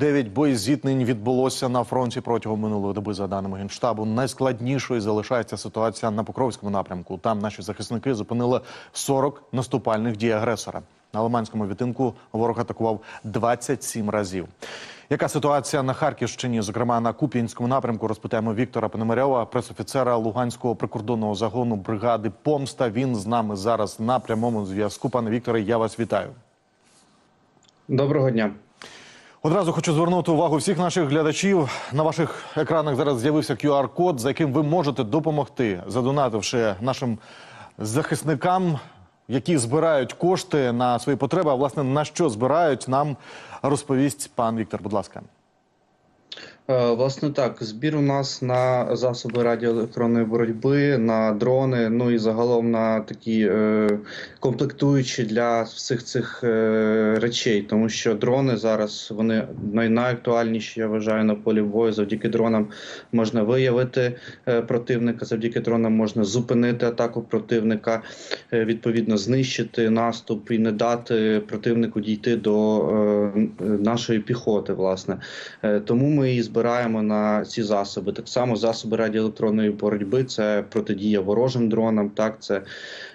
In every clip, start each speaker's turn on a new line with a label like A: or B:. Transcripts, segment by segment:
A: 49 боєзіткнень відбулося на фронті протягом минулої доби. За даними генштабу, найскладнішою залишається ситуація на Покровському напрямку. Там наші захисники зупинили 40 наступальних дій агресора. На Лиманському відтинку ворог атакував 27 разів. Яка ситуація на Харківщині, зокрема на Куп'янському напрямку, розпитаємо Віктора Пономарьова, пресофіцера Луганського прикордонного загону бригади Помста. Він з нами зараз на прямому зв'язку. Пане Вікторе, я вас вітаю.
B: Доброго дня.
A: Одразу хочу звернути увагу всіх наших глядачів. На ваших екранах зараз з'явився QR-код, за яким ви можете допомогти, задонативши нашим захисникам, які збирають кошти на свої потреби. А власне на що збирають, нам розповість пан Віктор. Будь ласка.
B: Е, Власне так, збір у нас на засоби радіоелектронної боротьби, на дрони, ну і загалом на такі е, комплектуючі для всіх цих е, речей, тому що дрони зараз вони най- найактуальніші, я вважаю, на полі бою. Завдяки дронам можна виявити е, противника, завдяки дронам можна зупинити атаку противника, е, відповідно знищити наступ і не дати противнику дійти до е, нашої піхоти. Власне, тому ми і збираємо на ці засоби. Так само засоби радіоелектронної боротьби це протидія ворожим дронам, так це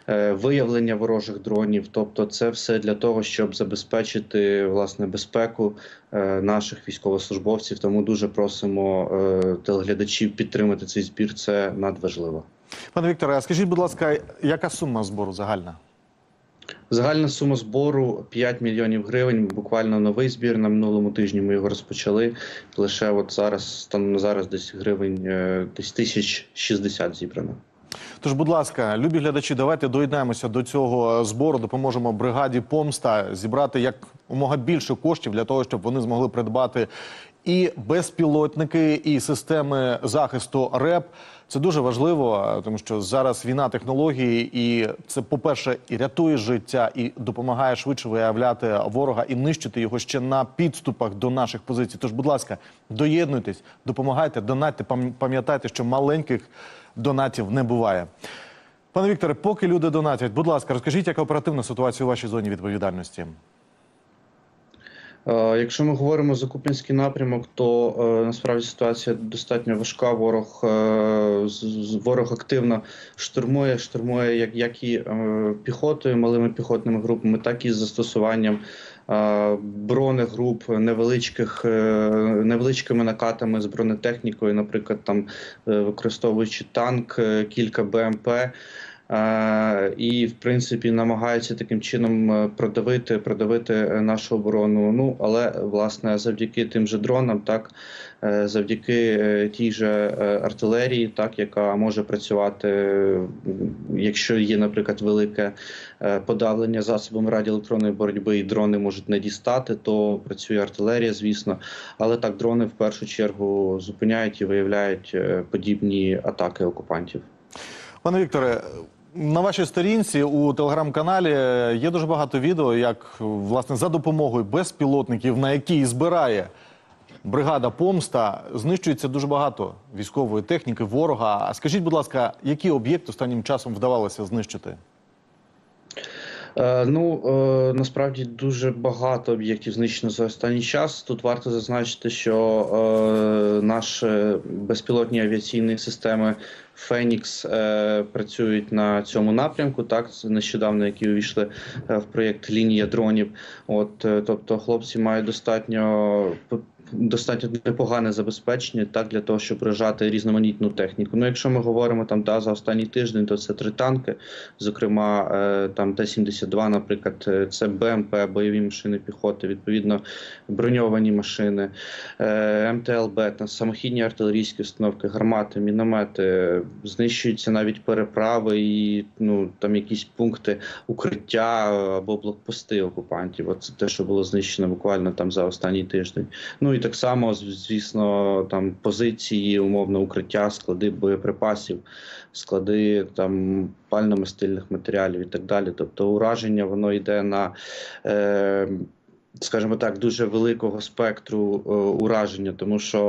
B: е, виявлення ворожих дронів. Тобто, це все для того, щоб забезпечити власне безпеку е, наших військовослужбовців. Тому дуже просимо е, телеглядачів підтримати цей збір. Це надважливо.
A: Пане Вікторе, а скажіть, будь ласка, яка сума збору загальна?
B: Загальна сума збору 5 мільйонів гривень. Буквально новий збір на минулому тижні. Ми його розпочали. Лише от зараз станом зараз десь гривень е, десь тисяч шістдесят зібрано.
A: Тож, будь ласка, любі глядачі, давайте доєднаємося до цього збору. Допоможемо бригаді Помста зібрати як умога більше коштів для того, щоб вони змогли придбати і безпілотники, і системи захисту РЕП. Це дуже важливо, тому що зараз війна технології, і це, по-перше, і рятує життя, і допомагає швидше виявляти ворога і нищити його ще на підступах до наших позицій. Тож, будь ласка, доєднуйтесь, допомагайте, донатьте, пам'ятайте, що маленьких донатів не буває. Пане Вікторе, поки люди донатять, будь ласка, розкажіть, яка оперативна ситуація у вашій зоні відповідальності?
B: Е, Якщо ми говоримо за Куп'янський напрямок, то е, насправді ситуація достатньо важка. Ворог е, ворог активно штурмує, штурмує як, як і піхотою, малими піхотними групами, так і з застосуванням бронегруп, невеличких е, невеличкими накатами з бронетехнікою, наприклад, там е, використовуючи танк, е, кілька БМП. Е, і в принципі намагаються таким чином е, продавити, продавити е, нашу оборону. Ну але власне завдяки тим же дронам, так завдяки тій же артилерії, так яка може працювати, якщо є, наприклад, велике подавлення засобами радіоелектронної боротьби, і дрони можуть не дістати, то працює артилерія, звісно. Але так дрони в першу чергу зупиняють і виявляють подібні атаки окупантів.
A: Пане Вікторе, на вашій сторінці у телеграм-каналі є дуже багато відео, як власне за допомогою безпілотників, на які збирає бригада Помста, знищується дуже багато військової техніки, ворога. А скажіть, будь ласка, які об'єкти останнім часом вдавалося знищити?
B: Е, Ну е, насправді дуже багато об'єктів знищено за останній час. Тут варто зазначити, що е, наші безпілотні авіаційні системи Фенікс працюють на цьому напрямку. Так, нещодавно, які увійшли в проєкт лінія дронів. От тобто, хлопці мають достатньо достатньо непогане забезпечення так для того, щоб вражати різноманітну техніку. Ну, якщо ми говоримо там да, за останній тиждень, то це три танки, зокрема е, там Т-72, наприклад, е, це БМП, бойові машини піхоти, відповідно броньовані машини, е, МТЛБ, там самохідні артилерійські установки, гармати, міномети, знищуються навіть переправи і ну там якісь пункти укриття або блокпости окупантів. От це те, що було знищено буквально там за останній тиждень. Ну і так само, звісно, там позиції, умовно, укриття, склади боєприпасів, склади там пально-мастильних матеріалів і так далі. Тобто ураження воно йде на е, скажімо так, дуже великого спектру е, ураження, тому що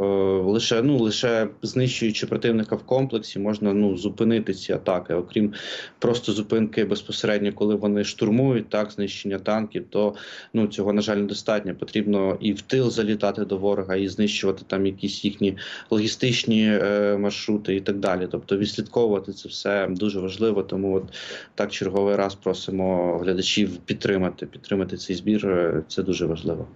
B: е, лише ну лише знищуючи противника в комплексі, можна ну зупинити ці атаки. Окрім просто зупинки безпосередньо, коли вони штурмують так, знищення танків, то ну цього на жаль недостатньо. Потрібно і в тил залітати до ворога, і знищувати там якісь їхні логістичні е, маршрути і так далі. Тобто відслідковувати це все дуже важливо. Тому от так черговий раз просимо глядачів підтримати, підтримати цей збір. Е, Це дуже важливо.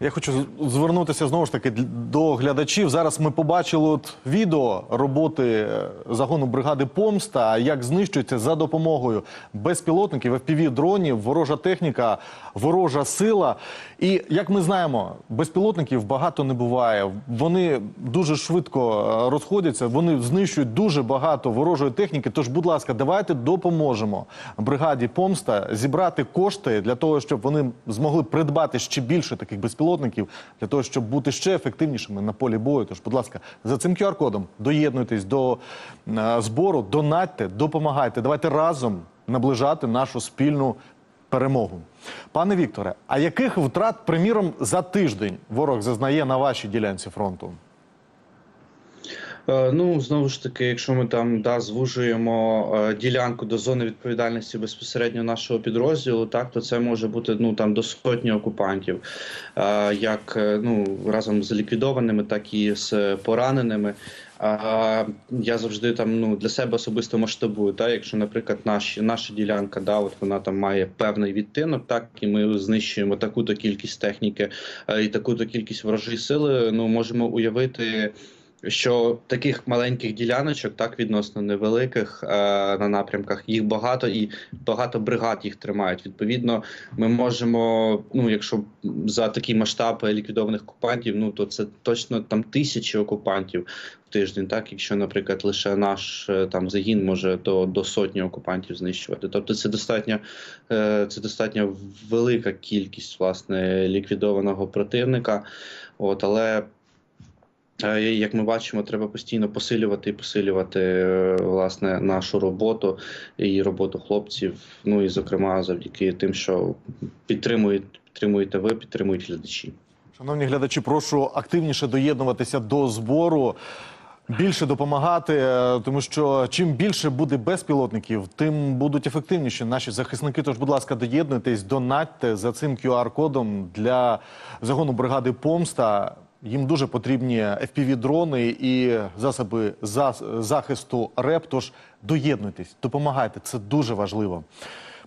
A: Я хочу звернутися знову ж таки до глядачів. Зараз ми побачили от відео роботи е, загону бригади Помста, як знищується за допомогою безпілотників, fpv дронів, ворожа техніка, ворожа сила. І як ми знаємо, безпілотників багато не буває. Вони дуже швидко е, розходяться. Вони знищують дуже багато ворожої техніки. Тож, будь ласка, давайте допоможемо бригаді Помста зібрати кошти для того, щоб вони змогли придбати ще більше таких безпілотників, для того, щоб бути ще ефективнішими на полі бою. Тож, будь ласка, за цим QR-кодом доєднуйтесь до е, збору, донатьте, допомагайте. Давайте разом наближати нашу спільну перемогу. Пане Вікторе, а яких втрат, приміром, за тиждень ворог зазнає на вашій ділянці фронту?
B: Е, Ну знову ж таки, якщо ми там да звужуємо е, ділянку до зони відповідальності безпосередньо нашого підрозділу, так то це може бути ну там до сотні окупантів, е, як ну разом з ліквідованими, так і з пораненими. А я завжди там ну для себе особисто масштабую. Так, якщо, наприклад, наші наша ділянка, да, от вона там має певний відтинок, так і ми знищуємо таку-то кількість техніки і таку-то кількість ворожої сили. Ну можемо уявити. Що таких маленьких діляночок, так відносно невеликих е, на напрямках, їх багато і багато бригад їх тримають. Відповідно, ми можемо, ну якщо за такий масштаб ліквідованих окупантів, ну то це точно там тисячі окупантів в тиждень. Так, якщо, наприклад, лише наш е, там загін може до, до сотні окупантів знищувати. Тобто, це достатньо, е, це достатньо велика кількість власне ліквідованого противника. От, але Як ми бачимо, треба постійно посилювати і посилювати е, власне нашу роботу і роботу хлопців. Ну і зокрема завдяки тим, що підтримують, підтримуєте ви, підтримують глядачі.
A: Шановні глядачі, прошу активніше доєднуватися до збору. Більше допомагати, е, тому що чим більше буде безпілотників, тим будуть ефективніші наші захисники. Тож, будь ласка, доєднуйтесь, донатьте за цим QR-кодом для загону бригади Помста. Їм дуже потрібні FPV-дрони і засоби зас- захисту РЕП. Тож доєднуйтесь, допомагайте. Це дуже важливо.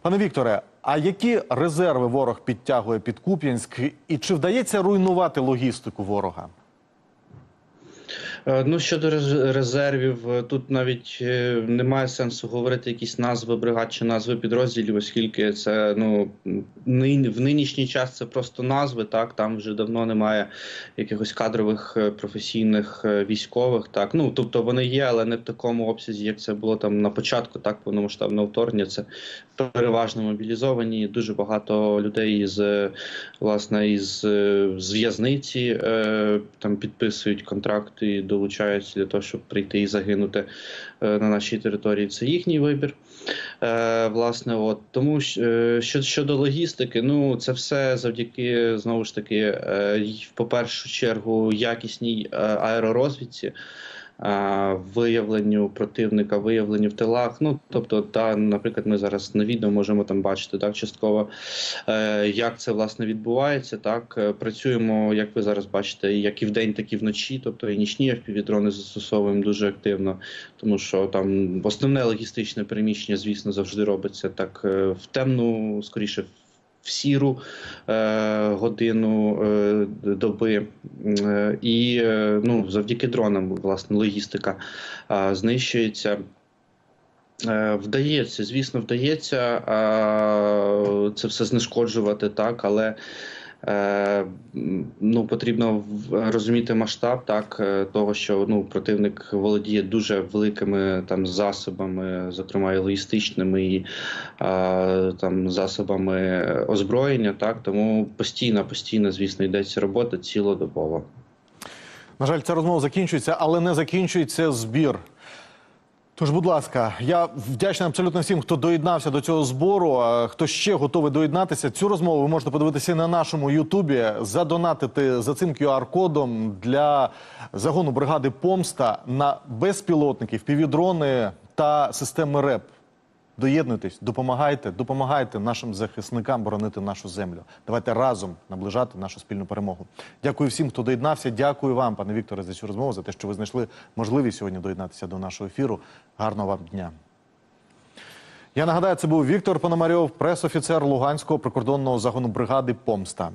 A: Пане Вікторе, а які резерви ворог підтягує під Куп'янськ, і чи вдається руйнувати логістику ворога?
B: Е, Ну щодо резервів, е, тут навіть е, немає сенсу говорити якісь назви бригад чи назви підрозділів, оскільки це ну в нинішній час це просто назви. Так там вже давно немає якихось кадрових професійних військових. Так ну тобто вони є, але не в такому обсязі, як це було там на початку, так повномасштабного вторгнення. Це переважно мобілізовані. Дуже багато людей е, власне із з в'язниці там підписують контракти і долучаються для того, щоб прийти і загинути е, на нашій території. Це їхній вибір. Е, власне, от тому е, що щодо логістики, ну це все завдяки знову ж таки, в першу чергу, якісній е, аеророзвідці. Е, Виявленню противника, виявленню в тилах. Ну тобто, та, наприклад, ми зараз на відео можемо там бачити так частково, е, як це власне відбувається. Так Е, працюємо, як ви зараз бачите, як і вдень, так і вночі. Тобто і нічні FPV-дрони застосовуємо дуже активно, тому що там основне логістичне переміщення, звісно, завжди робиться так в темну, скоріше. В сіру е, годину е, доби, Е, і е, ну, завдяки дронам, власне, логістика е, знищується. Вдається, звісно, вдається це все знешкоджувати, так, але ну, потрібно розуміти масштаб так, е, того, що ну, противник володіє дуже великими там, засобами, зокрема і логістичними, і е, там, засобами озброєння. Так, тому постійно, постійно, звісно, йдеться робота цілодобово.
A: На жаль, ця розмова закінчується, але не закінчується збір. Тож, будь ласка, я вдячний абсолютно всім, хто доєднався до цього збору. Хто ще готовий доєднатися? Цю розмову ви можете подивитися на нашому Ютубі, задонатити за цим QR-кодом для загону бригади Помста на безпілотники, впівдрони та системи РЕП. Доєднуйтесь, допомагайте, допомагайте нашим захисникам боронити нашу землю. Давайте разом наближати нашу спільну перемогу. Дякую всім, хто доєднався. Дякую вам, пане Вікторе, за цю розмову, за те, що ви знайшли можливість сьогодні доєднатися до нашого ефіру. Гарного вам дня. Я нагадаю, це був Віктор Пономарьов, пресофіцер Луганського прикордонного загону бригади Помста.